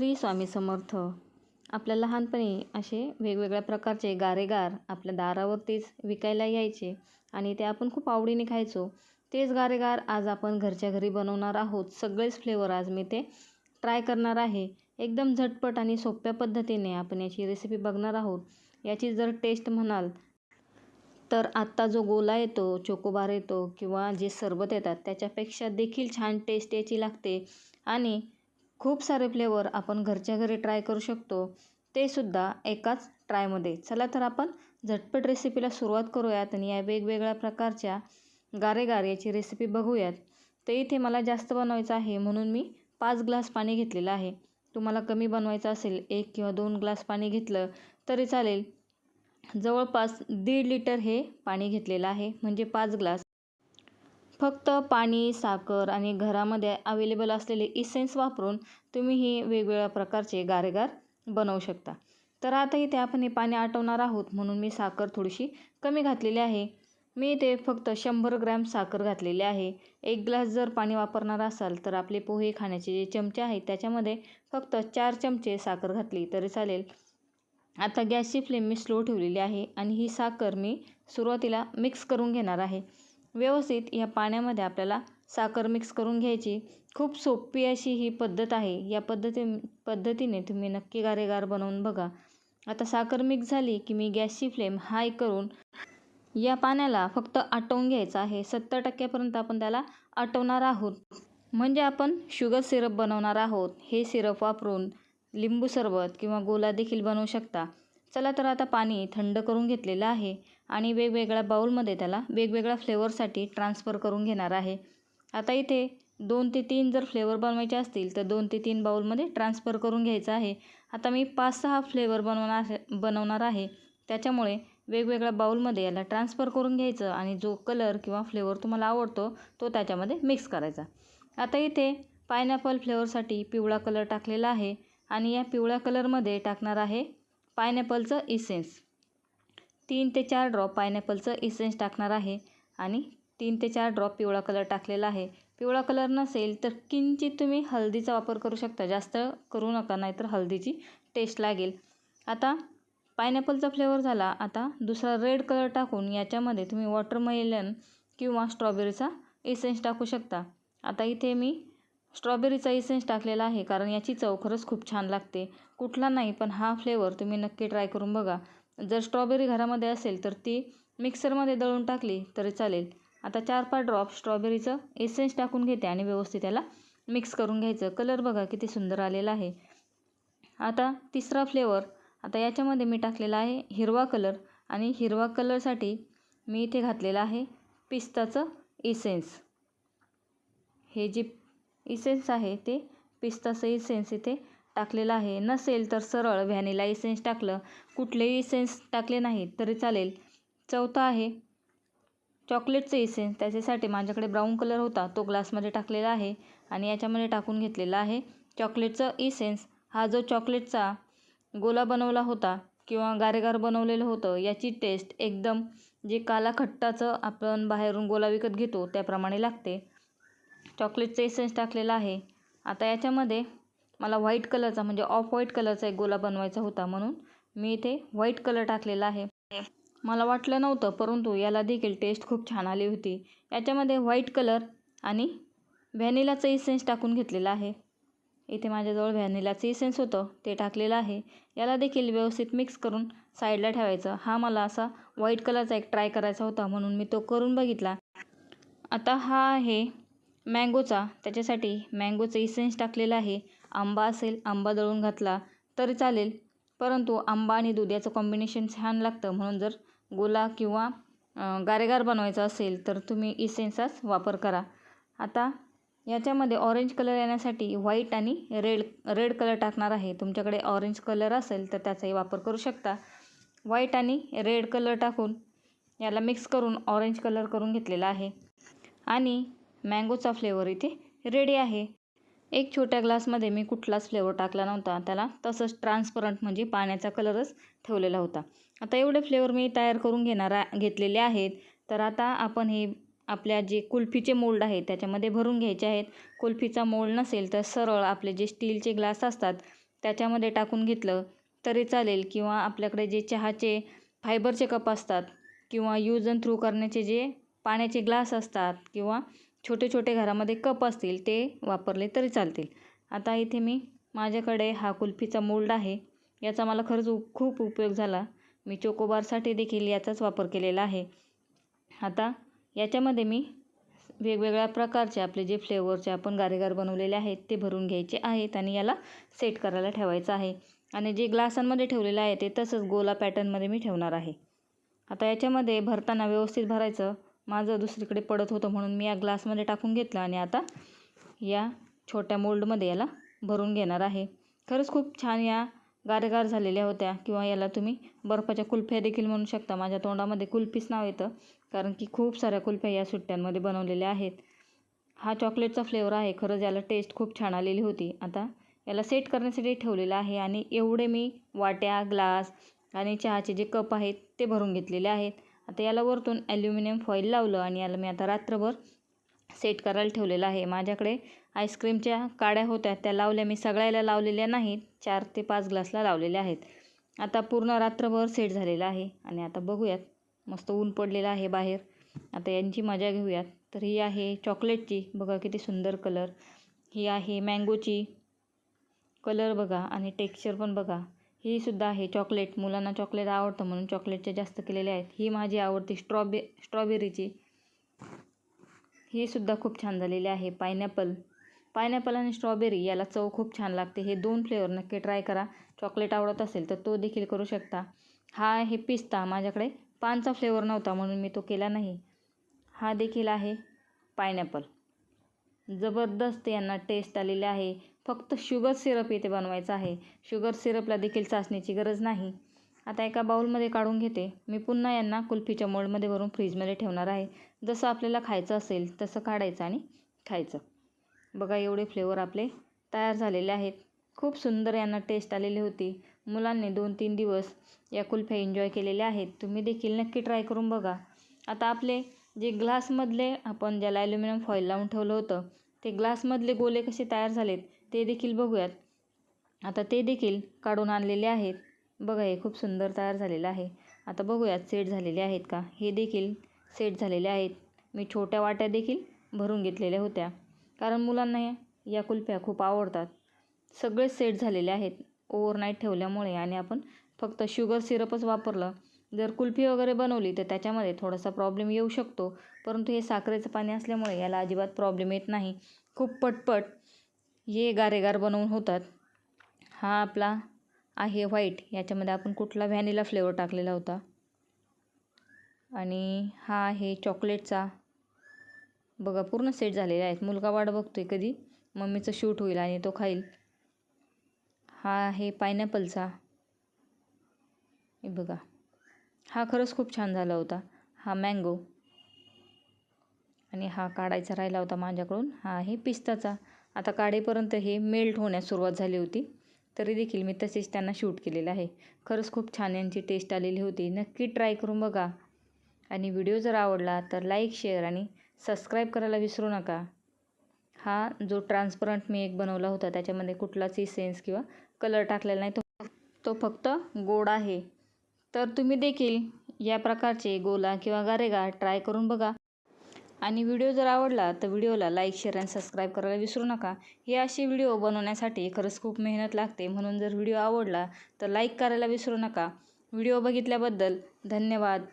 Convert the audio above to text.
श्री स्वामी समर्थ. आपल्या लहानपणी असे वेगवेगळ्या प्रकारचे गारेगार आपल्या दारावरतीच विकायला यायचे आणि ते आपण खूप आवडीने खायचो. तेच गारेगार आज आपण घरच्या घरी बनवणार आहोत. सगळेच फ्लेवर आज मी ते ट्राय करणार आहे. एकदम झटपट आणि सोप्या पद्धतीने आपण याची रेसिपी बघणार आहोत. याची जर टेस्ट म्हणाल तर आत्ता जो गोला येतो चोकोबार येतो किंवा जे सरबत येतात त्याच्यापेक्षा देखील छान टेस्ट याची लागते. आणि खूप सारे फ्लेवर आपण घरच्या घरी ट्राय करू शकतो. ते सुद्धा एकाच ट्रायमध्ये चला तर आपण झटपट रेसिपीला सुरुवात करूयात आणि या वेगवेगळ्या प्रकारच्या गारे गारेची रेसिपी बघूयात. ते इथे मला जास्त बनवायचं आहे म्हणून मी पाच ग्लास पाणी घेतलेलं आहे. तुम्हाला कमी बनवायचं असेल एक किंवा दोन ग्लास पाणी घेतलं तरी चालेल. जवळपास दीड लिटर हे पाणी घेतलेलं आहे. म्हणजे पाच ग्लास. फक्त पाणी साखर आणि घरामध्ये अवेलेबल असलेले इसेन्स वापरून तुम्ही ही वेगवेगळ्या प्रकारचे गारेगार बनवू शकता. तर आता इथे आपण हे पाणी आटवणार आहोत म्हणून मी साखर थोडीशी कमी घातलेली आहे. मी इथे फक्त शंभर ग्रॅम साखर घातलेली आहे. एक ग्लास जर पाणी वापरणार असाल तर आपले पोहे खाण्याचे जे चमचे आहेत त्याच्यामध्ये फक्त चार चमचे साखर घातली तरी चालेल. आता गॅसची फ्लेम मी स्लो ठेवलेली आहे आणि ही साखर मी सुरुवातीला मिक्स करून घेणार आहे. व्यवस्थित या पाण्यामध्ये आपल्याला साखर मिक्स करून घ्यायची. खूप सोपी अशी ही पद्धत आहे. या पद्धती पद्धतीने तुम्ही नक्की गारेगार बनवून बघा. आता साखर मिक्स झाली की मी गॅसची फ्लेम हाय करून या पाण्याला फक्त आटवून घ्यायचं आहे. सत्तर टक्क्यापर्यंत आपण त्याला आटवणार आहोत. म्हणजे आपण शुगर सिरप बनवणार आहोत. हे सिरप वापरून लिंबू सरबत किंवा गोला देखील बनवू शकता. चला तर आता पाणी थंड करून घेतलेलं आहे. आणि वेगवेगळ्या बाऊलमध्ये त्याला वेगवेगळ्या फ्लेवरसाठी ट्रान्सफर करून घेणार आहे. आता इथे दोन ते तीन जर फ्लेवर बनवायचे असतील तर दोन ते तीन बाऊलमध्ये ट्रान्सफर करून घ्यायचं आहे. आता मी पाच सहा फ्लेवर बनवणार बनवणार आहे. त्याच्यामुळे वेगवेगळ्या बाऊलमध्ये याला ट्रान्सफर करून घ्यायचं आणि जो कलर किंवा फ्लेवर तुम्हाला आवडतो तो त्याच्यामध्ये मिक्स करायचा. आता इथे पायनॅपल फ्लेवरसाठी पिवळा कलर टाकलेला आहे आणि या पिवळ्या कलरमध्ये टाकणार आहे पायनॅपलचं इसेन्स तीन ते चार ड्रॉप पायनॅपलचं इसेन्स टाकणार आहे आणि तीन ते चार ड्रॉप पिवळा कलर टाकलेला आहे. पिवळा कलर नसेल तर किंचित तुम्ही हळदीचा वापर करू शकता. जास्त करू नका नाहीतर हळदीची टेस्ट लागेल. आता पायनॅपलचा फ्लेवर झाला. आता दुसरा रेड कलर टाकून याच्यामध्ये तुम्ही वॉटरमेलन किंवा स्ट्रॉबेरीचा इसेन्स टाकू शकता. आता इथे मी स्ट्रॉबेरीचा इसेन्स टाकलेला आहे कारण याची चव खरंच खूप छान लागते. कुठला नाही पण हा फ्लेवर तुम्ही नक्की ट्राय करून बघा. जर स्ट्रॉबेरी घरामध्ये असेल तर ती मिक्सरमध्ये दळून टाकली तरी चालेल. आता चार पाच ड्रॉप स्ट्रॉबेरीचं एसेन्स टाकून घेते आणि व्यवस्थित त्याला मिक्स करून घ्यायचं. कलर बघा किती सुंदर आलेला आहे. आता तिसरा फ्लेवर आता याच्यामध्ये मी टाकलेला आहे हिरवा कलर आणि हिरवा कलरसाठी मी इथे घातलेलं आहे पिस्ताचं इसेन्स हे जे इसेन्स आहे ते पिस्ताचं इसेन्स इथे टाकलेलं आहे. नसेल तर सरळ व्हॅनिला इसेन्स टाकलं. कुठलेही इसेन्स टाकले नाही तरी चालेल. चौथा आहे. चॉकलेटचं इसेन्स त्याच्यासाठी माझ्याकडे ब्राऊन कलर होता. तो ग्लासमध्ये टाकलेला आहे आणि याच्यामध्ये टाकून घेतलेला आहे. चॉकलेटचं इसेन्स हा जो चॉकलेटचा गोला बनवला होता किंवा गारेगार बनवलेलं होतं याची टेस्ट एकदम जे काला खट्टाचं आपण बाहेरून गोला विकत घेतो त्याप्रमाणे लागते. चॉकलेटचं इसेन्स टाकलेला आहे. आता याच्यामध्ये मला व्हाईट कलरचा म्हणजे ऑफ व्हाईट कलरचा एक गोला बनवायचा होता म्हणून मी इथे व्हाईट कलर टाकलेला आहे. मला वाटलं नव्हतं परंतु याला देखील टेस्ट खूप छान आली होती. याच्यामध्ये व्हाईट कलर आणि व्हॅनिलाचं इसेन्स टाकून घेतलेला आहे. इथे माझ्याजवळ व्हॅनिलाचं इसेन्स होतं ते टाकलेलं आहे. याला देखील व्यवस्थित मिक्स करून साईडला ठेवायचं. हा मला असा व्हाईट कलरचा एक ट्राय करायचा होता म्हणून मी तो करून बघितला. आता हा आहे मँगोचा त्याच्यासाठी मँगोचं इसेन्स टाकलेलं आहे. आंबा असेल आंबा दळून घातला तरी चालेल. परंतु आंबा आणि दूध याचं कॉम्बिनेशन छान लागतं. म्हणून जर गोला किंवा गारेगार बनवायचा असेल तर तुम्ही इसेन्सचाच वापर करा. आता याच्यामध्ये ऑरेंज कलर येण्यासाठी व्हाईट आणि रेड रेड कलर टाकणार आहे. तुमच्याकडे ऑरेंज कलर असेल तर त्याचाही वापर करू शकता. व्हाईट आणि रेड कलर टाकून याला मिक्स करून ऑरेंज कलर करून घेतलेला आहे. आणि मँगोचा फ्लेवर इथे रेडी आहे. एक छोट्या ग्लासमध्ये मी कुठलाच फ्लेवर टाकला नव्हता. त्याला तसंच ट्रान्सपरंट म्हणजे पाण्याचा कलरच ठेवलेला होता. आता एवढे फ्लेवर मी तयार करून घेणार घेतलेले आहेत. तर आता आपण हे आपल्या जे कुल्फीचे मोल्ड आहेत त्याच्यामध्ये भरून घ्यायचे आहेत. कुल्फीचा मोल्ड नसेल तर सरळ आपले जे स्टीलचे ग्लास असतात त्याच्यामध्ये टाकून घेतलं तरी चालेल. किंवा आपल्याकडे जे चहाचे फायबरचे कप असतात किंवा यूज अँड थ्रू करण्याचे जे पाण्याचे ग्लास असतात किंवा छोटे छोटे घरामध्ये कप असतील ते वापरले तरी चालतील. आता इथे मी माझ्याकडे हा कुल्फीचा मोल्ड आहे. याचा मला खरंच खूप उपयोग झाला. मी चोकोबारसाठी देखील याचाच वापर केलेला आहे. आता याच्यामध्ये मी वेगवेगळ्या प्रकारचे आपले जे फ्लेवरचे आपण गारेगार बनवलेले आहेत ते भरून घ्यायचे आहेत आणि याला सेट करायला ठेवायचं आहे. आणि जे ग्लासांमध्ये ठेवलेलं आहे ते तसंच गोला पॅटर्नमध्ये मी ठेवणार आहे. आता याच्यामध्ये भरताना व्यवस्थित भरायचं. माझं दुसरीकडे पडत होतं म्हणून मी या ग्लासमध्ये टाकून घेतलं आणि आता या छोट्या मोल्डमध्ये याला भरून घेणार आहे. खरंच खूप छान या गारगार झालेल्या होत्या किंवा याला तुम्ही बर्फाच्या कुल्फ्या देखील म्हणू शकता. माझ्या तोंडामध्ये कुल्फीच नाव येतं कारण की खूप साऱ्या कुल्फ्या या सुट्ट्यांमध्ये बनवलेल्या आहेत. हा चॉकलेटचा फ्लेवर आहे खरंच याला टेस्ट खूप छान आलेली होती. आता याला सेट करण्यासाठी ठेवलेलं आहे आणि एवढे मी वाट्या ग्लास आणि चहाचे जे कप आहेत ते भरून घेतलेले आहेत. आता याला वरतून ॲल्युमिनियम फॉईल लावलं आणि याला मी आता रात्रभर सेट करायला ठेवलेलं आहे. माझ्याकडे आईस्क्रीमच्या काड्या होत्या त्या लावल्या मी. सगळ्याला लावलेल्या नाहीत चार ते पाच ग्लासला लावलेल्या आहेत. आता पूर्ण रात्रभर सेट झालेला आहे आणि आता बघूयात. मस्त ऊन पडलेलं आहे बाहेर. आता यांची मजा घेऊयात. तर ही आहे चॉकलेटची बघा किती सुंदर कलर ही आहे मँगोची कलर बघा आणि टेक्स्चर पण बघा. ही सुद्धा आहे. चॉकलेट. मुलांना चॉकलेट आवडतं म्हणून चॉकलेटचे जास्त केलेले आहेत. ही माझी आवडती स्ट्रॉबे स्ट्रॉबेरीची. ही सुद्धा खूप छान झालेली आहे. पायनॅपल. पायनॅपल आणि स्ट्रॉबेरी याला चव खूप छान लागते. हे दोन फ्लेवर नक्की ट्राय करा. चॉकलेट आवडत असेल तर तो देखील करू शकता. हा आहे पिस्ता. माझ्याकडे पानचा फ्लेवर नव्हता म्हणून मी तो केला नाही. हा देखील आहे पायनॅपल. जबरदस्त यांना टेस्ट आलेली आहे. फक्त शुगर सिरप इथे बनवायचं आहे. शुगर सिरपला देखील चाचणीची गरज नाही. आता एका बाऊलमध्ये काढून घेते. मी पुन्हा यांना कुल्फीच्या मोल्डमध्ये भरून फ्रीजमध्ये ठेवणार आहे. जसं आपल्याला खायचं असेल तसं काढायचं आणि खायचं. बघा एवढे फ्लेवर आपले तयार झालेले आहेत. खूप सुंदर यांना टेस्ट आलेली होती. मुलांनी दोन तीन दिवस या कुल्फ्या एन्जॉय केलेल्या आहेत. तुम्ही देखील नक्की ट्राय करून बघा. आता आपले जे ग्लासमधले आपण ज्याला ॲल्युमिनियम फॉईल लावून ठेवलं होतं ते ग्लासमधले गोले कसे तयार झालेत ते देखील बघूयात. आता ते देखील काढून आणलेले आहेत. बघा हे खूप सुंदर तयार झालेलं आहे. आता बघूयात सेट झालेले आहेत का? हे देखील सेट झालेले आहेत. मी छोट्या वाट्या देखील भरून घेतलेल्या होत्या. कारण मुलांना या कुल्फ्या खूप आवडतात. सगळेच सेट झालेले आहेत. ओव्हरनाईट ठेवल्यामुळे आणि आपण फक्त शुगर सिरपच वापरलं. जर कुल्फी वगैरे बनवली तर त्याच्यामध्ये थोडासा प्रॉब्लेम येऊ शकतो. परंतु हे साखरेचं पाणी असल्यामुळे याला अजिबात प्रॉब्लेम येत नाही. खूप पटपट ये गारेगार बनवून होतात. हा आपला आहे व्हाईट याच्यामध्ये आपण कुठला व्हॅनिला फ्लेवर टाकलेला होता. आणि हा आहे चॉकलेटचा बघा पूर्ण सेट झालेले आहेत. मुलगा वाट आहे कधी. मम्मीचं शूट होईल आणि तो खाईल. हा आहे पायनॅपलचा हे बघा. हा खरंच खूप छान झाला होता. हा मँगो आणि हा काढायचा राहिला होता माझ्याकडून. हा आहे पिस्ताचा. आता काढेपर्यंत हे मेल्ट होण्यास सुरुवात झाली होती. तरी देखील मी तसेच त्यांना शूट केलेलं आहे. खरंच खूप छान यांची टेस्ट आलेली होती. नक्की ट्राय करून बघा. आणि व्हिडिओ जर आवडला तर लाईक शेअर आणि सबस्क्राईब करायला विसरू नका. हा जो ट्रान्सपरंट मी एक बनवला होता त्याच्यामध्ये कुठलाचही सेन्स किंवा कलर टाकलेला नाही. तो तो फक्त गोड आहे. तर तुम्ही देखील या प्रकारचे गोला किंवा गारेगा ट्राय करून बघा. आणि व्हिडिओ जर आवडला तर व्हिडिओला लाईक शेअर आणि सबस्क्राईब करायला विसरू नका. हे असे व्हिडिओ बनवण्यासाठी खरंच खूप मेहनत लागते. म्हणून जर व्हिडिओ आवडला तर लाईक करायला विसरू नका. व्हिडिओ बघितल्याबद्दल धन्यवाद.